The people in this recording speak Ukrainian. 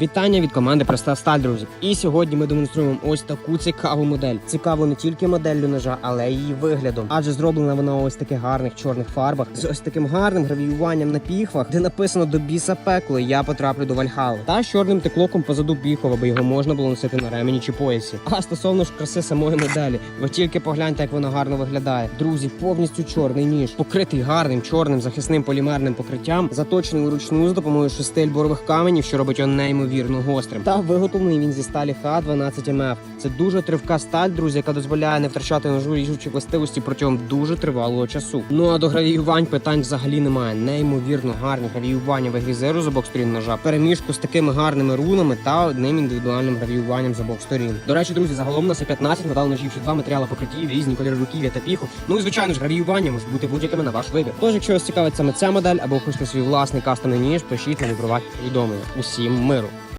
Вітання від команди Проста Сталь, друзі. І сьогодні ми демонструємо ось таку цікаву модель. Цікаву не тільки моделлю ножа, але й її виглядом. Адже зроблена вона ось таких гарних чорних фарбах з ось таким гарним гравіюванням на піхвах, де написано до біса пекло. Я потраплю до Вальхали. Та чорним теклоком позаду піхова, аби його можна було носити на ремені чи поясі. А стосовно ж краси самої моделі, ви тільки погляньте, як вона гарно виглядає. Друзі, повністю чорний ніж, покритий гарним чорним захисним полімерним покриттям, заточений вручну з допомогою шести альборових каменів, що робить його неймовірно гострим. Та виготовлений він зі сталі Х12 МФ. Це дуже тривка сталь, друзі, яка дозволяє не втрачати ножу ріжучі властивості протягом дуже тривалого часу. Ну а до гравіювань питань взагалі немає. Неймовірно гарні гравіювання в вигрізеру з обох сторін ножа, переміжку з такими гарними рунами та одним індивідуальним гравіюванням з обох сторін. До речі, друзі, загалом є 15 метал ножів, ще два матеріали покриттів, різні кольори руків'я та піху. Ну і звичайно ж, гравіювання можуть бути будь-якими на ваш вибір. Тож, якщо вас цікавить саме ця модель або хочете свій власний кастомний ніж, пишіть на приватні повідомлення. Усім миру!